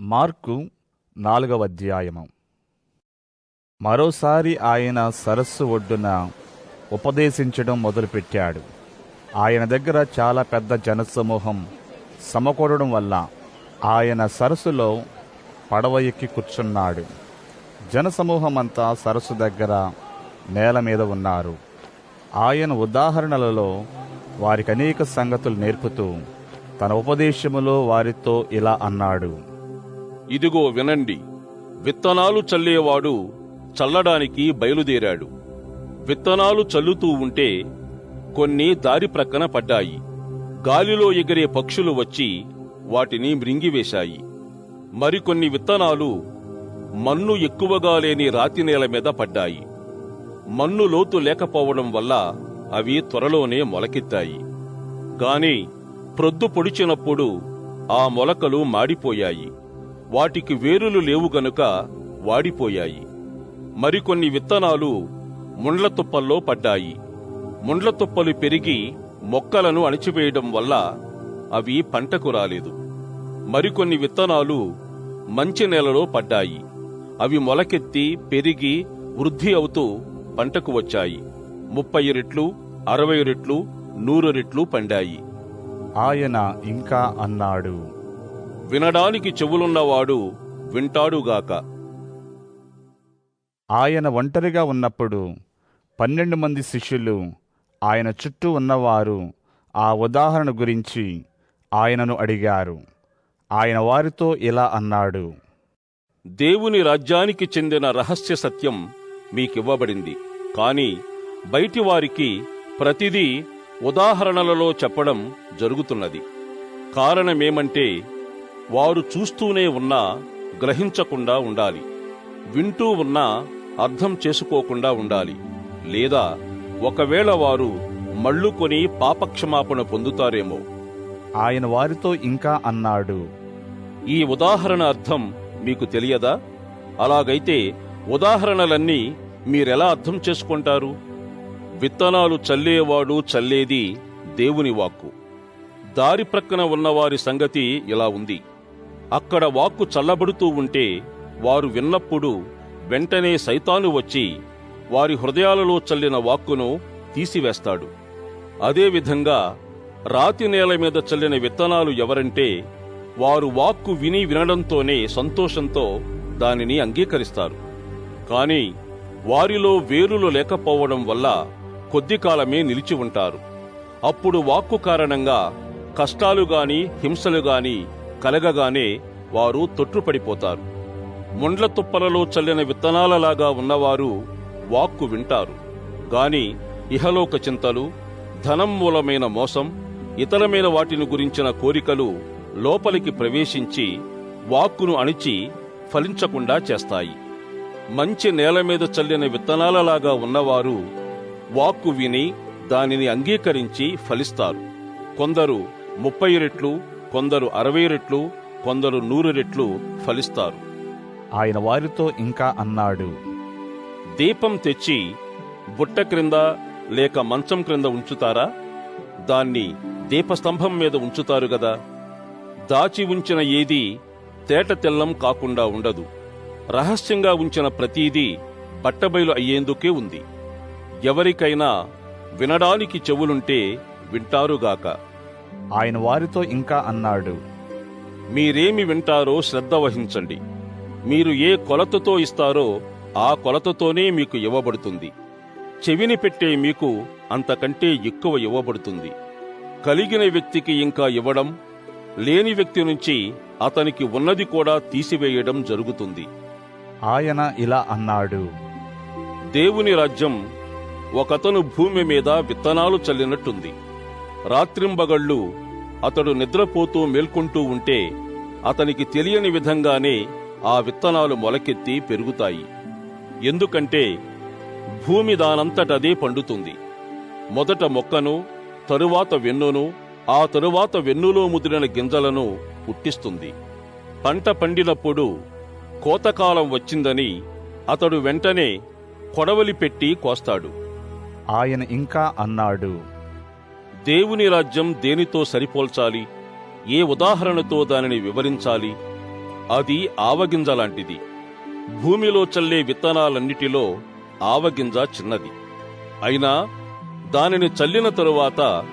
Mark నాలుగవ అధ్యాయము. మరోసారి ఆయన సరస్సు ఒడ్డున ఉపదేశించడం మొదలుపెట్టాడు. ఆయన దగ్గర చాలా పెద్ద జనసమూహం సమకూడడం వల్ల ఆయన సరస్సులో పడవ ఎక్కి కూర్చున్నాడు. జనసమూహమంతా సరస్సు దగ్గర నేల మీద ఉన్నారు. ఆయన ఉదాహరణలలో వారికి అనేక సంగతులు నేర్పుతూ తన ఉపదేశములో వారితో ఇలా అన్నాడు. ఇదిగో వినండి. విత్తనాలు చల్లేవాడు చల్లడానికి బయలుదేరాడు. విత్తనాలు చల్లుతూ ఉంటే కొన్ని దారి ప్రక్కన పడ్డాయి. గాలిలో ఎగిరే పక్షులు వచ్చి వాటిని మృంగివేశాయి. మరికొన్ని విత్తనాలు మన్ను ఎక్కువగా లేని రాతి నేల మీద పడ్డాయి. మన్ను లోతు లేకపోవడం వల్ల అవి త్వరలోనే మొలకెత్తాయి. గాని ప్రొద్దు పొడిచినప్పుడు ఆ మొలకలు మాడిపోయాయి. వాటికి వేరులు లేవు గనుక వాడిపోయాయి. మరికొన్ని విత్తనాలు ముండ్ల తుప్పల్లో పడ్డాయి. ముండ్ల తుప్పలు పెరిగి మొక్కలను అణిచివేయడం వల్ల అవి పంటకు రాలేదు. మరికొన్ని విత్తనాలు మంచి నేలలో పడ్డాయి. అవి మొలకెత్తి పెరిగి వృద్ధి అవుతూ పంటకు వచ్చాయి. ముప్పై రెట్లు అరవై రెట్లు నూరు రెట్లు పండాయి. ఆయన ఇంకా అన్నాడు. వినడానికి చెవులున్నవాడు వింటాడుగాక ఆయన ఒంటరిగా ఉన్నప్పుడు పన్నెండు మంది శిష్యులు ఆయన చుట్టూ ఉన్నవారు ఆ ఉదాహరణ గురించి ఆయనను అడిగారు. ఆయన వారితో ఇలా అన్నాడు దేవుని రాజ్యానికి చెందిన రహస్య సత్యం మీకివ్వబడింది. కాని బయటి వారికి ప్రతిదీ ఉదాహరణలలో చెప్పడం జరుగుతున్నది. కారణమేమంటే వారు చూస్తూనే ఉన్నా గ్రహించకుండా ఉండాలి. వింటూ ఉన్నా అర్థం చేసుకోకుండా ఉండాలి. లేదా ఒకవేళ వారు మళ్ళుకొని పాపక్షమాపణ పొందుతారేమో. ఆయన వారితో ఇంకా అన్నాడు. ఈ ఉదాహరణ అర్థం మీకు తెలియదా? అలాగైతే ఉదాహరణలన్నీ మీరెలా అర్థం చేసుకుంటారు? విత్తనాలు చల్లేవాడు చల్లేది దేవుని వాక్కు. దారి ప్రక్కన ఉన్నవారి సంగతి ఇలా ఉంది. అక్కడ వాక్కు చల్లబడుతూ ఉంటే వారు విన్నప్పుడు వెంటనే సైతాను వచ్చి వారి హృదయాలలో చల్లిన వాక్కును తీసివేస్తాడు. అదేవిధంగా రాతి నేల మీద చల్లిన విత్తనాలు ఎవరంటే వారు వాక్కు విని వినడంతోనే సంతోషంతో దానిని అంగీకరిస్తారు. కాని వారిలో వేరులు లేకపోవడం వల్ల కొద్ది కాలమే నిలిచి ఉంటారు. అప్పుడు వాక్కు కారణంగా కష్టాలు గాని హింసలు గాని కలగగానే వారు తొట్టుపడిపోతారు ముండ్ల తుప్పలలో చల్లిన విత్తనాలలాగా ఉన్నవారు వాక్కు వింటారు. గాని ఇహలోక చింతలు ధనం మూలమైన మోసం ఇతరమైన వాటిని గురించిన కోరికలు లోపలికి ప్రవేశించి వాక్కును అణిచి ఫలించకుండా చేస్తాయి. మంచి నేల మీద చల్లిన విత్తనాలలాగా ఉన్నవారు వాక్కు విని దానిని అంగీకరించి ఫలిస్తారు. కొందరు ముప్పై రెట్లు కొందరు అరవై రెట్లు కొందరు నూరు రెట్లు ఫలిస్తారు. ఆయన వారితో ఇంకా అన్నాడు దీపం తెచ్చి బుట్ట క్రింద లేక మంచం క్రింద ఉంచుతారా? దాన్ని దీపస్తంభం మీద ఉంచుతారు గదా. దాచి ఉంచిన ఏదీ తేట తెల్లం కాకుండా ఉండదు. రహస్యంగా ఉంచిన ప్రతీదీ బట్టబయలు అయ్యేందుకే ఉంది. ఎవరికైనా వినడానికి చెవులుంటే వింటారుగాక. ఆయన వారితో ఇంకా అన్నాడు మీరేమి వింటారో శ్రద్ధ వహించండి. మీరు ఏ కొలతతో ఇస్తారో ఆ కొలతతోనే మీకు ఇవ్వబడుతుంది. చెవిని పెట్టే మీకు అంతకంటే ఎక్కువ ఇవ్వబడుతుంది. కలిగిన వ్యక్తికి ఇంకా ఇవ్వడం లేని వ్యక్తి నుంచి అతనికి ఉన్నది కూడా తీసివేయడం జరుగుతుంది. ఆయన ఇలా అన్నాడు దేవుని రాజ్యం ఒకతను భూమి మీద విత్తనాలు చల్లినట్టుంది. రాత్రింబగళ్ళు అతడు నిద్రపోతూ మేల్కొంటూ ఉంటే అతనికి తెలియని విధంగానే ఆ విత్తనాలు మొలకెత్తి పెరుగుతాయి. ఎందుకంటే భూమి దానంతటదే పండుతుంది. మొదట మొక్కను తరువాత వెన్నును ఆ తరువాత వెన్నులో ముదిరిన గింజలను పుట్టిస్తుంది. పంట పండినప్పుడు కోతకాలం వచ్చిందని అతడు వెంటనే కొడవలి పెట్టి కోస్తాడు. ఆయన ఇంకా అన్నాడు దేవుని రాజ్యం దేనితో సరిపోల్చాలి? ఏ ఉదాహరణతో దానిని వివరించాలి? అది ఆవగింజ లాంటిది. భూమిలో చల్లే విత్తనాలన్నిటిలో ఆవగింజ చిన్నది. అయినా దానిని చల్లిన తరువాత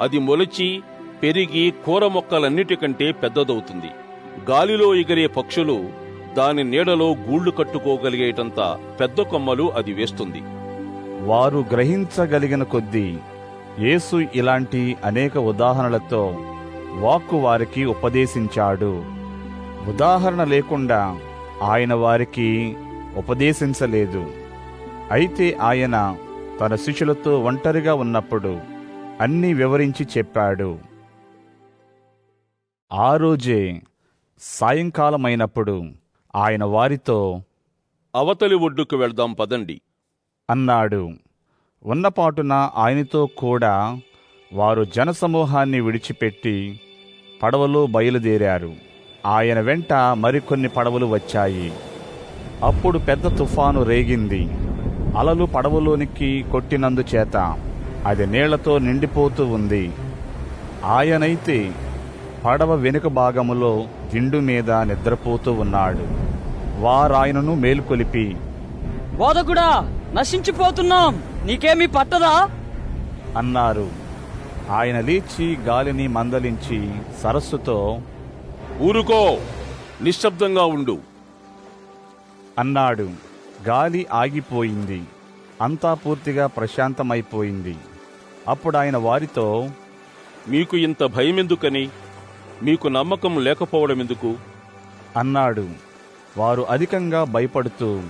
అది మొలిచి పెరిగి కూర మొక్కలన్నిటికంటే పెద్దదవుతుంది. గాలిలో ఎగిరే పక్షులు దాని నీడలో గూళ్ళు కట్టుకోగలిగేటంత పెద్ద కొమ్మలు అది వేస్తుంది. వారు గ్రహించగలిగిన కొద్దీ యేసు ఇలాంటి అనేక ఉదాహరణలతో వాక్కు వారికి ఉపదేశించాడు. ఉదాహరణ లేకుండా ఆయన వారికి ఉపదేశించలేదు. అయితే ఆయన తన శిష్యులతో ఒంటరిగా ఉన్నప్పుడు అన్నీ వివరించి చెప్పాడు. ఆ రోజే సాయంకాలమైనప్పుడు ఆయన వారితో అవతలి ఒడ్డుకు వెళ్దాం పదండి. అన్నాడు. ఉన్నపాటున ఆయనతో కూడా వారు జనసమూహాన్ని విడిచిపెట్టి పడవలో బయలుదేరారు. ఆయన వెంట మరికొన్ని పడవలు వచ్చాయి. అప్పుడు పెద్ద తుఫాను రేగింది. అలలు పడవలోనికి కొట్టినందుచేత అది నీళ్ళతో నిండిపోతూ ఉంది. ఆయనైతే పడవ వెనుక భాగములో దిండు మీద నిద్రపోతూ ఉన్నాడు. వారాయనను మేల్కొలిపి బోధకుడా నశించిపోతున్నాం. నీకేమీ పట్టదా? అన్నారు. ఆయన లేచి గాలిని మందలించి సరస్సుతో ఊరుకో నిశ్శబ్దంగా ఉండు. అన్నాడు. గాలి ఆగిపోయింది. అంతా పూర్తిగా ప్రశాంతమైపోయింది. అప్పుడు ఆయన వారితో మీకు ఇంత భయమెందుకని? మీకు నమ్మకం లేకపోవడం ఎందుకు అన్నాడు. వారు అధికంగా భయపడుతూ